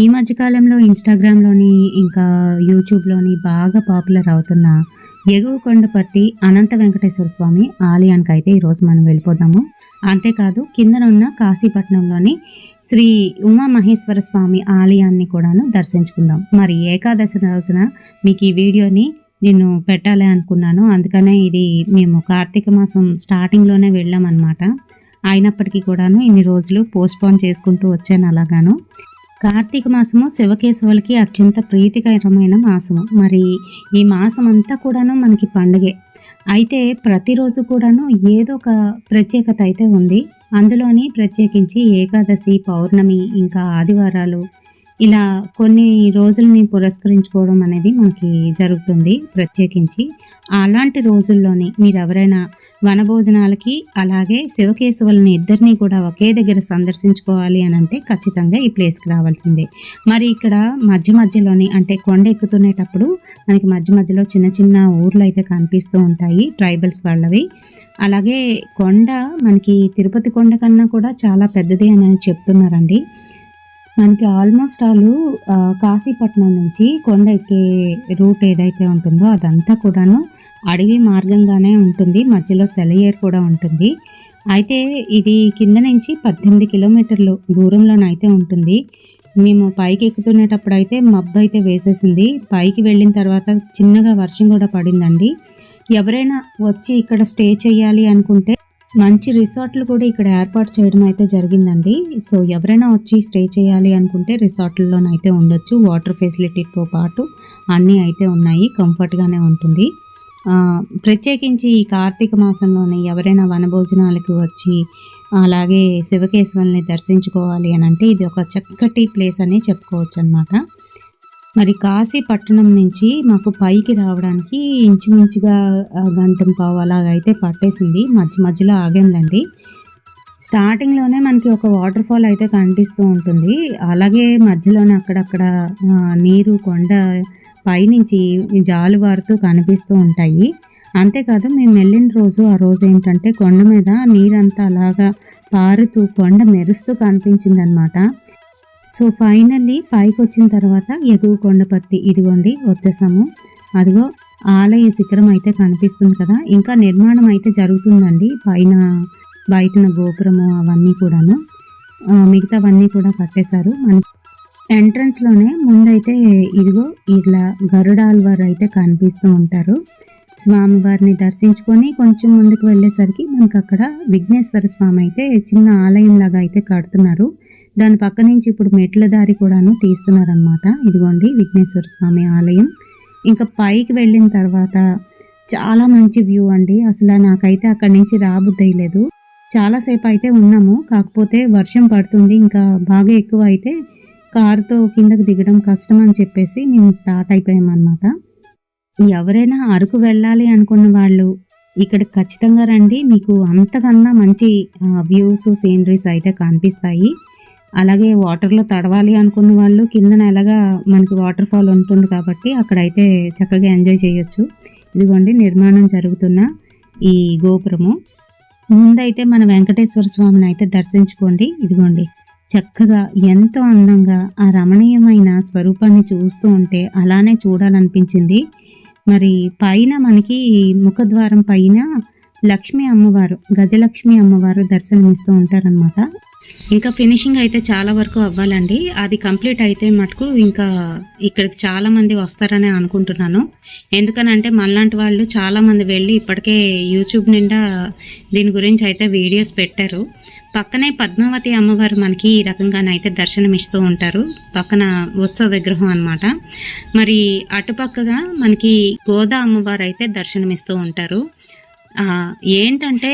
ఈ మధ్యకాలంలో ఇన్స్టాగ్రామ్లోని ఇంకా యూట్యూబ్లోని బాగా పాపులర్ అవుతున్న ఎగువ కొండపర్తి అనంత వెంకటేశ్వర స్వామి ఆలయానికి అయితే ఈరోజు మనం వెళ్ళిపోదాము. అంతేకాదు కిందన ఉన్న కాశీపట్నంలోని శ్రీ ఉమామహేశ్వర స్వామి ఆలయాన్ని కూడాను దర్శించుకుందాం. మరి ఏకాదశి రోజున మీకు ఈ వీడియోని నేను పెట్టాలి అనుకున్నాను. అందుకనే ఇది మేము కార్తీక మాసం స్టార్టింగ్లోనే వెళ్ళామన్నమాట. అయినప్పటికీ కూడాను ఇన్ని రోజులు పోస్ట్పోన్ చేసుకుంటూ వచ్చాను అలాగాను. కార్తీక మాసము శివకేశవులకి అత్యంత ప్రీతికరమైన మాసము. మరి ఈ మాసం అంతా కూడాను మనకి పండుగే. అయితే ప్రతిరోజు కూడాను ఏదో ఒక ప్రత్యేకత అయితే ఉంది. అందులోని ప్రత్యేకించి ఏకాదశి పౌర్ణమి ఇంకా ఆదివారాలు ఇలా కొన్ని రోజుల్ని పురస్కరించుకోవడం అనేది మనకి జరుగుతుంది ప్రత్యేకించి. అలాంటి రోజుల్లోని మీరు ఎవరైనా వనభోజనాలకి అలాగే శివకేశవులని ఇద్దరిని కూడా ఒకే దగ్గర సందర్శించుకోవాలి అని అంటే ఖచ్చితంగా ఈ ప్లేస్కి రావాల్సిందే. మరి ఇక్కడ మధ్య మధ్యలోని అంటే కొండ ఎక్కుతునేటప్పుడు మనకి మధ్య మధ్యలో చిన్న చిన్న ఊర్లు అయితే కనిపిస్తూ ఉంటాయి ట్రైబల్స్ వాళ్ళవి. అలాగే కొండ మనకి తిరుపతి కొండ కన్నా కూడా చాలా పెద్దది అని చెప్తున్నారండి. మనకి ఆల్మోస్ట్ ఆలు కాశీపట్నం నుంచి కొండ ఎక్కే రూట్ ఏదైతే ఉంటుందో అదంతా కూడాను అడవి మార్గంగానే ఉంటుంది. మధ్యలో సెలయేర్ కూడా ఉంటుంది. అయితే ఇది కింద నుంచి పద్దెనిమిది కిలోమీటర్లు దూరంలోనైతే ఉంటుంది. మేము పైకి ఎక్కుతునేటప్పుడు అయితే మబ్బు అయితే వేసేసింది. పైకి వెళ్ళిన తర్వాత చిన్నగా వర్షం కూడా పడిందండి. ఎవరైనా వచ్చి ఇక్కడ స్టే చేయాలి అనుకుంటే మంచి రిసార్ట్లు కూడా ఇక్కడ ఏర్పాటు చేయడం అయితే జరిగిందండి. సో ఎవరైనా వచ్చి స్టే చేయాలి అనుకుంటే రిసార్ట్లలోనైతే ఉండొచ్చు. వాటర్ ఫెసిలిటీతో పాటు అన్నీ అయితే ఉన్నాయి. కంఫర్ట్గానే ఉంటుంది. ప్రత్యేకించి ఈ కార్తీక మాసంలోనే ఎవరైనా వనభోజనాలకు వచ్చి అలాగే శివకేశవుల్ని దర్శించుకోవాలి అని అంటే ఇది ఒక చక్కటి ప్లేస్ అని చెప్పుకోవచ్చు అనమాట మరి కాశీ పట్టణం నుంచి మాకు పైకి రావడానికి ఇంచుమించుగా గంటం పావు అలాగైతే పట్టేసింది. మధ్య మధ్యలో ఆగేంలండి. స్టార్టింగ్లోనే మనకి ఒక వాటర్ ఫాల్ అయితే కనిపిస్తూ ఉంటుంది. అలాగే మధ్యలోనే అక్కడక్కడ నీరు కొండ పైనుంచి జాలువారుతూ కనిపిస్తూ ఉంటాయి. అంతేకాదు మేము వెళ్ళిన రోజు ఆ రోజు ఏంటంటే కొండ మీద నీరంతా అలాగా పారుతూ కొండ మెరుస్తూ కనిపించింది అనమాట సో ఫైనల్లీ పైకి వచ్చిన తర్వాత ఎగువ కొండపర్తి ఇదిగోండి వచ్చేసాము. అదిగో ఆలయ శిఖరం అయితే కనిపిస్తుంది కదా. ఇంకా నిర్మాణం అయితే జరుగుతుందండి. పైన బయటన గోపురము అవన్నీ కూడాను. మిగతావన్నీ కూడా కట్టేశారు. మన ఎంట్రన్స్లోనే ముందైతే ఇదిగో ఇలా గరుడాల్వారు అయితే కనిపిస్తూ ఉంటారు. స్వామివారిని దర్శించుకొని కొంచెం ముందుకు వెళ్ళేసరికి మనకు అక్కడ విఘ్నేశ్వర స్వామి అయితే చిన్న ఆలయం లాగా అయితే కడుతున్నారు. దాని పక్క నుంచి ఇప్పుడు మెట్ల దారి కూడాను తీస్తున్నారనమాట ఇదిగోండి విఘ్నేశ్వర స్వామి ఆలయం. ఇంకా పైకి వెళ్ళిన తర్వాత చాలా మంచి వ్యూ అండి. అసలు నాకైతే అక్కడి నుంచి రాబుద్దయలేదు చాలాసేపు అయితే ఉన్నాము. కాకపోతే వర్షం పడుతుంది. ఇంకా బాగా ఎక్కువ అయితే కారుతో కిందకు దిగడం కష్టం అని చెప్పేసి మేము స్టార్ట్ అయిపోయామన్నమాట. ఎవరైనా అరకు వెళ్ళాలి అనుకున్న వాళ్ళు ఇక్కడ ఖచ్చితంగా రండి. మీకు అంతకన్నా మంచి వ్యూస్ సీనరీస్ అయితే కనిపిస్తాయి. అలాగే వాటర్లో తడవాలి అనుకున్న వాళ్ళు కిందన ఎలాగా మనకి వాటర్ ఫాల్ ఉంటుంది కాబట్టి అక్కడైతే చక్కగా ఎంజాయ్ చేయొచ్చు. ఇదిగోండి నిర్మాణం జరుగుతున్న ఈ గోపురము. ముందైతే మన వెంకటేశ్వర స్వామిని అయితే దర్శించుకోండి. ఇదిగోండి చక్కగా ఎంతో అందంగా ఆ రమణీయమైన స్వరూపాన్ని చూస్తూ ఉంటే అలానే చూడాలనిపించింది. మరి పైన మనకి ముఖద్వారం పైన లక్ష్మీ అమ్మవారు గజలక్ష్మి అమ్మవారు దర్శనమిస్తూ ఉంటారనమాట ఇంకా ఫినిషింగ్ అయితే చాలా వరకు అవ్వాలండి. అది కంప్లీట్ అయితే మటుకు ఇంకా ఇక్కడికి చాలామంది వస్తారనే వస్తారని అనుకుంటున్నాను. ఎందుకనంటే మనలాంటి వాళ్ళు చాలామంది వెళ్ళి ఇప్పటికే యూట్యూబ్ నిండా దీని గురించి అయితే వీడియోస్ పెట్టారు. పక్కనే పద్మావతి అమ్మవారు మనకి ఈ రకంగానైతే దర్శనమిస్తూ ఉంటారు. పక్కన ఉత్సవ విగ్రహం అనమాట మరి అటుపక్కగా మనకి గోదా అమ్మవారు అయితే దర్శనమిస్తూ ఉంటారు. ఏంటంటే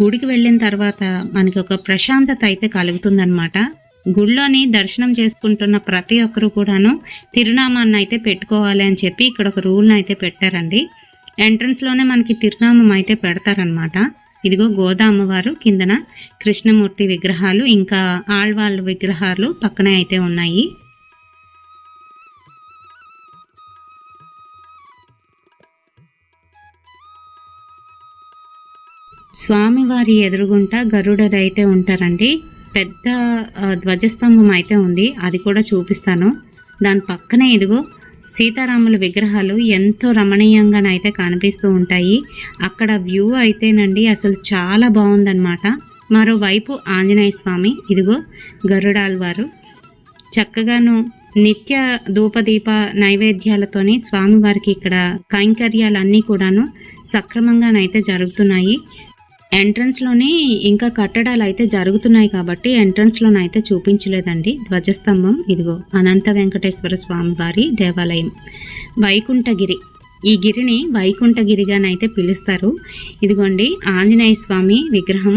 గుడికి వెళ్ళిన తర్వాత మనకి ఒక ప్రశాంతత అయితే కలుగుతుందనమాట గుడిలోని దర్శనం చేసుకుంటున్న ప్రతి ఒక్కరు కూడాను తిరునామాన్ని అయితే పెట్టుకోవాలి అని చెప్పి ఇక్కడ ఒక రూల్ని అయితే పెట్టారండి. ఎంట్రన్స్లోనే మనకి తిరునామం అయితే పెడతారనమాట ఇదిగో గోదా అమ్మవారు కిందన కృష్ణమూర్తి విగ్రహాలు ఇంకా ఆళ్వాళ్ళ విగ్రహాలు పక్కనే అయితే ఉన్నాయి. స్వామివారి ఎదురుగుంట గరుడరైతే ఉంటారండి. పెద్ద ధ్వజస్తంభం అయితే ఉంది. అది కూడా చూపిస్తాను. దాని పక్కనే ఇదిగో సీతారాముల విగ్రహాలు ఎంతో రమణీయంగానైతే కనిపిస్తూ ఉంటాయి. అక్కడ వ్యూ అయితేనండి అసలు చాలా బాగుందన్నమాట. మరోవైపు ఆంజనేయ స్వామి ఇదిగో గరుడాల్వారు చక్కగాను నిత్య ధూపదీప నైవేద్యాలతోనే స్వామివారికి ఇక్కడ కైంకర్యాలన్నీ కూడాను సక్రమంగానైతే జరుగుతున్నాయి. ఎంట్రన్స్లోనే ఇంకా కట్టడాలు అయితే జరుగుతున్నాయి కాబట్టి ఎంట్రన్స్లోనైతే చూపించలేదండి. ధ్వజస్తంభం ఇదిగో అనంత వెంకటేశ్వర స్వామి వారి దేవాలయం. వైకుంఠగిరి. ఈ గిరిని వైకుంఠగిరిగానైతే పిలుస్తారు. ఇదిగోండి ఆంజనేయ స్వామి విగ్రహం.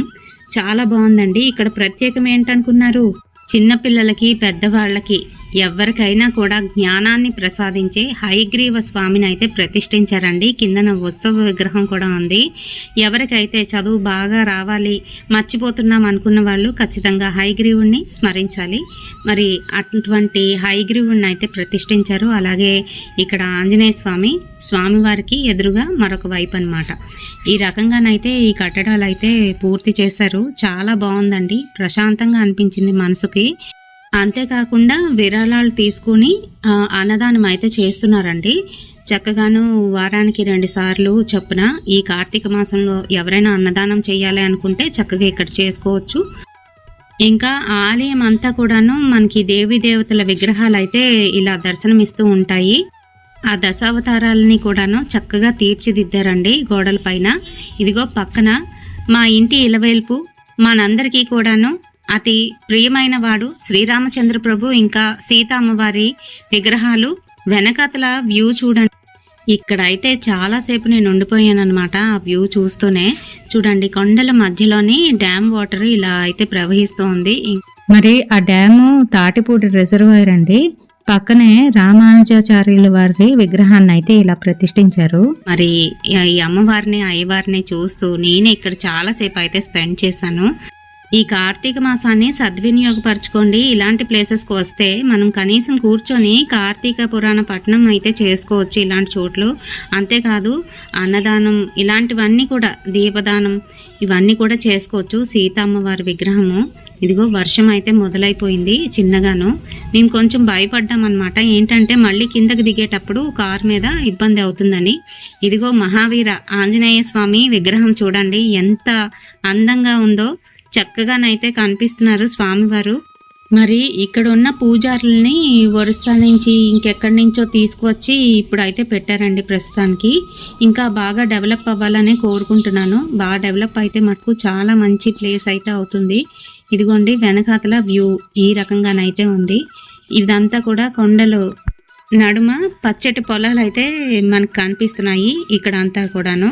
చాలా బాగుందండి. ఇక్కడ ప్రత్యేకం ఏంటనుకున్నారు చిన్నపిల్లలకి పెద్దవాళ్ళకి ఎవరికైనా కూడా జ్ఞానాన్ని ప్రసాదించే హైగ్రీవ స్వామిని అయితే ప్రతిష్ఠించారండి కిందన ఉత్సవ విగ్రహం కూడా ఉంది. ఎవరికైతే చదువు బాగా రావాలి మర్చిపోతున్నాం అనుకున్న వాళ్ళు ఖచ్చితంగా హైగ్రీవుణ్ణి స్మరించాలి. మరి అటువంటి హయగ్రీవుణ్ణి అయితే ప్రతిష్ఠించారు. అలాగే ఇక్కడ ఆంజనేయ స్వామి స్వామివారికి ఎదురుగా మరొక వైపు అన్నమాట. ఈ రకంగానైతే ఈ కట్టడాలు అయితే పూర్తి చేశారు. చాలా బాగుందండి. ప్రశాంతంగా అనిపించింది మనసుకి. అంతేకాకుండా విరాళాలు తీసుకుని అన్నదానం అయితే చేస్తున్నారండి. చక్కగాను వారానికి రెండు సార్లు చొప్పున ఈ కార్తీక మాసంలో ఎవరైనా అన్నదానం చేయాలి అనుకుంటే చక్కగా ఇక్కడ చేసుకోవచ్చు. ఇంకా ఆలయం అంతా కూడాను మనకి దేవి దేవతల విగ్రహాలు అయితే ఇలా దర్శనమిస్తూ ఉంటాయి. ఆ దశావతారాలని కూడాను చక్కగా తీర్చిదిద్దారండి గోడల పైన. ఇదిగో పక్కన మా ఇంటి ఇలవేల్పు మనందరికీ కూడాను అతి ప్రియమైన వాడు శ్రీరామచంద్ర ప్రభు ఇంకా సీత అమ్మవారి విగ్రహాలు వెనకతల వ్యూ చూడండి. ఇక్కడ అయితే చాలాసేపు నేను ఉండిపోయాను అనమాట ఆ వ్యూ చూస్తూనే. చూడండి కొండల మధ్యలోని డ్యామ్ వాటర్ ఇలా అయితే ప్రవహిస్తోంది. మరి ఆ డ్యాము తాటిపూడి రిజర్వాయర్ అండి. పక్కనే రామానుజాచార్యుల వారి విగ్రహాన్ని అయితే ఇలా ప్రతిష్ఠించారు. మరి ఈ అమ్మవారిని అయ్యవారిని చూస్తూ నేను ఇక్కడ చాలాసేపు అయితే స్పెండ్ చేశాను. ఈ కార్తీక మాసాన్ని సద్వినియోగపరచుకోండి. ఇలాంటి ప్లేసెస్కి వస్తే మనం కనీసం కూర్చొని కార్తీక పురాణ పట్టణం అయితే చేసుకోవచ్చు ఇలాంటి చోట్లు. అంతేకాదు అన్నదానం ఇలాంటివన్నీ కూడా దీపదానం ఇవన్నీ కూడా చేసుకోవచ్చు. సీతమ్మ వారి విగ్రహము. ఇదిగో వర్షం అయితే మొదలైపోయింది చిన్నగాను. మేము కొంచెం భయపడ్డామన్నమాట. ఏంటంటే మళ్ళీ కిందకి దిగేటప్పుడు కార్ మీద ఇబ్బంది అవుతుందని. ఇదిగో మహావీర ఆంజనేయ స్వామి విగ్రహం చూడండి. ఎంత అందంగా ఉందో. చక్కగానైతే కనిపిస్తున్నారు స్వామివారు. మరి ఇక్కడ ఉన్న పూజారుల్ని ఒరిస్సా నుంచి ఇంకెక్కడి నుంచో తీసుకువచ్చి ఇప్పుడు అయితే పెట్టారండి ప్రస్తుతానికి. ఇంకా బాగా డెవలప్ అవ్వాలనే కోరుకుంటున్నాను. బాగా డెవలప్ అయితే మటుకు చాలా మంచి ప్లేస్ అయితే అవుతుంది. ఇదిగోండి వెనకాతల వ్యూ ఈ రకంగానైతే ఉంది. ఇదంతా కూడా కొండలు నడుమ పచ్చటి పొలాలు అయితే మనకు కనిపిస్తున్నాయి ఇక్కడ అంతా కూడాను.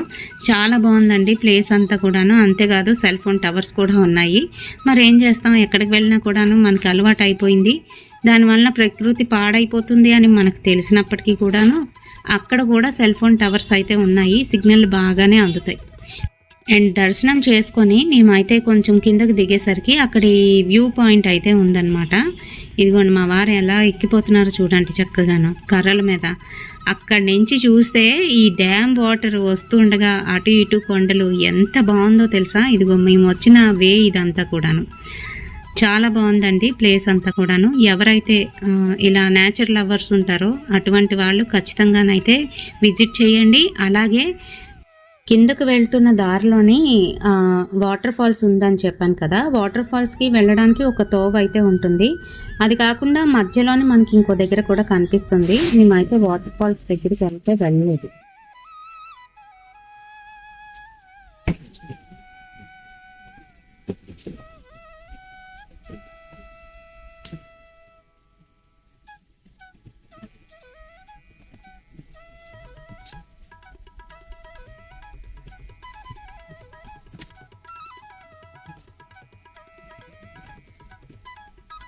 చాలా బాగుందండి ప్లేస్ అంతా కూడాను. అంతేకాదు సెల్ ఫోన్ టవర్స్ కూడా ఉన్నాయి. మరి ఏం చేస్తాం? ఎక్కడికి వెళ్ళినా కూడాను మనకి అలవాటు అయిపోయింది. దానివల్ల ప్రకృతి పాడైపోతుంది అని మనకు తెలిసినప్పటికీ కూడాను అక్కడ కూడా సెల్ ఫోన్ టవర్స్ అయితే ఉన్నాయి. సిగ్నల్ బాగానే అందుతాయి. అండ్ దర్శనం చేసుకొని మేమైతే కొంచెం కిందకి దిగేసరికి అక్కడ వ్యూ పాయింట్ అయితే ఉందన్నమాట. ఇదిగోండి మా వారు ఎలా ఎక్కిపోతున్నారో చూడండి చక్కగాను కర్రల మీద. అక్కడి నుంచి చూస్తే ఈ డ్యామ్ వాటర్ వస్తుండగా అటు ఇటు కొండలు ఎంత బాగుందో తెలుసా? ఇదిగో మేము వచ్చిన వే ఇదంతా కూడాను. చాలా బాగుందండి ప్లేస్ అంతా కూడాను. ఎవరైతే ఇలా నేచర్ లవర్స్ ఉంటారో అటువంటి వాళ్ళు ఖచ్చితంగానైతే విజిట్ చేయండి. అలాగే కిందకు వెళ్తున్న దారిలోని ఆ, వాటర్ ఫాల్స్ ఉందని చెప్పాను కదా. వాటర్ ఫాల్స్కి వెళ్ళడానికి ఒక తోవ అయితే ఉంటుంది. అది కాకుండా మధ్యలోనే మనకి ఇంకో దగ్గర కూడా కనిపిస్తుంది. మేమైతే వాటర్ ఫాల్స్ దగ్గరికి వెళ్తే వెళ్ళలేదు.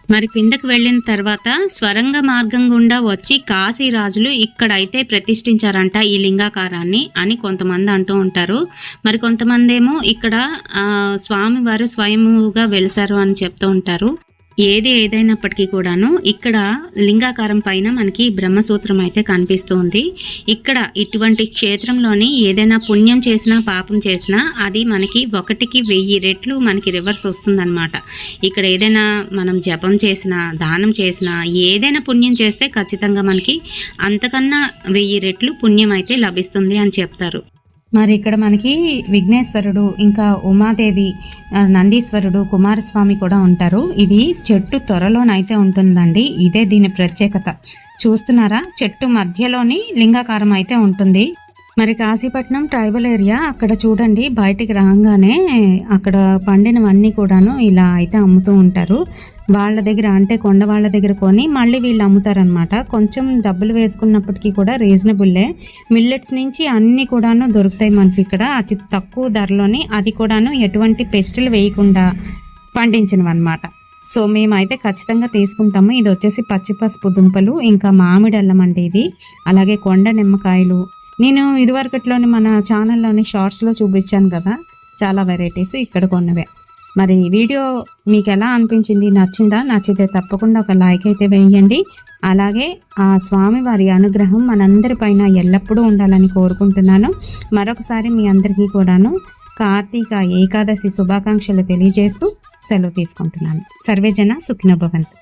మరి కిందకు వెళ్ళిన తర్వాత స్వరంగ మార్గం గుండా వచ్చి కాశీ రాజులు ఇక్కడైతే ప్రతిష్ఠించారంట ఈ లింగాకారాన్ని అని కొంతమంది అంటూ ఉంటారు. మరి కొంతమంది ఏమో ఇక్కడ ఆ, స్వామివారు స్వయముగా వెలిసారు అని చెప్తూ ఉంటారు. ఏది ఏదైనప్పటికీ కూడాను ఇక్కడ లింగాకారం పైన మనకి బ్రహ్మసూత్రం అయితే కనిపిస్తుంది. ఇక్కడ ఇటువంటి క్షేత్రంలోని ఏదైనా పుణ్యం చేసినా పాపం చేసినా అది మనకి ఒకటికి వెయ్యి రెట్లు మనకి రివర్స్ వస్తుందన్నమాట. ఇక్కడ ఏదైనా మనం జపం చేసినా దానం చేసినా ఏదైనా పుణ్యం చేస్తే ఖచ్చితంగా మనకి అంతకన్నా వెయ్యి రెట్లు పుణ్యం అయితే లభిస్తుంది అని చెప్తారు. మరి ఇక్కడ మనకి విఘ్నేశ్వరుడు ఇంకా ఉమాదేవి నందీశ్వరుడు కుమారస్వామి కూడా ఉంటారు. ఇది చెట్టు త్వరలోనైతే ఉంటుందండి. ఇదే దీని ప్రత్యేకత. చూస్తున్నారా? చెట్టు మధ్యలోని లింగాకారం అయితే ఉంటుంది. మరి కాశీపట్నం ట్రైబల్ ఏరియా అక్కడ చూడండి బయటికి రాగానే అక్కడ పండినవన్నీ కూడాను ఇలా అయితే అమ్ముతూ ఉంటారు. వాళ్ళ దగ్గర అంటే కొండ వాళ్ళ దగ్గర కొని మళ్ళీ వీళ్ళు అమ్ముతారనమాట కొంచెం డబ్బులు వేసుకున్నప్పటికీ కూడా రీజనబుల్లే. మిల్లెట్స్ నుంచి అన్నీ కూడాను దొరుకుతాయి మనకి ఇక్కడ. అతి తక్కువ ధరలోని అది కూడాను ఎటువంటి పెస్టులు వేయకుండా పండించినవన్నమాట. సో మేమైతే ఖచ్చితంగా తీసుకుంటాము. ఇది వచ్చేసి పచ్చి పసుపు దుంపలు ఇంకా మామిడి అల్లం అండి ఇది. అలాగే కొండ నిమ్మకాయలు నేను ఇదివరకట్లోని మన ఛానల్లోని షార్ట్స్లో చూపించాను కదా చాలా వెరైటీస్ ఇక్కడ కొన్నవే. మరి ఈ వీడియో మీకు ఎలా అనిపించింది నచ్చిందా? నచ్చితే తప్పకుండా ఒక లైక్ అయితే వేయండి. అలాగే ఆ స్వామివారి అనుగ్రహం మనందరిపైన ఎల్లప్పుడూ ఉండాలని కోరుకుంటున్నాను. మరొకసారి మీ అందరికీ కూడాను కార్తీక ఏకాదశి శుభాకాంక్షలు తెలియజేస్తూ సెలవు తీసుకుంటున్నాను. సర్వేజన సుఖినభవంతు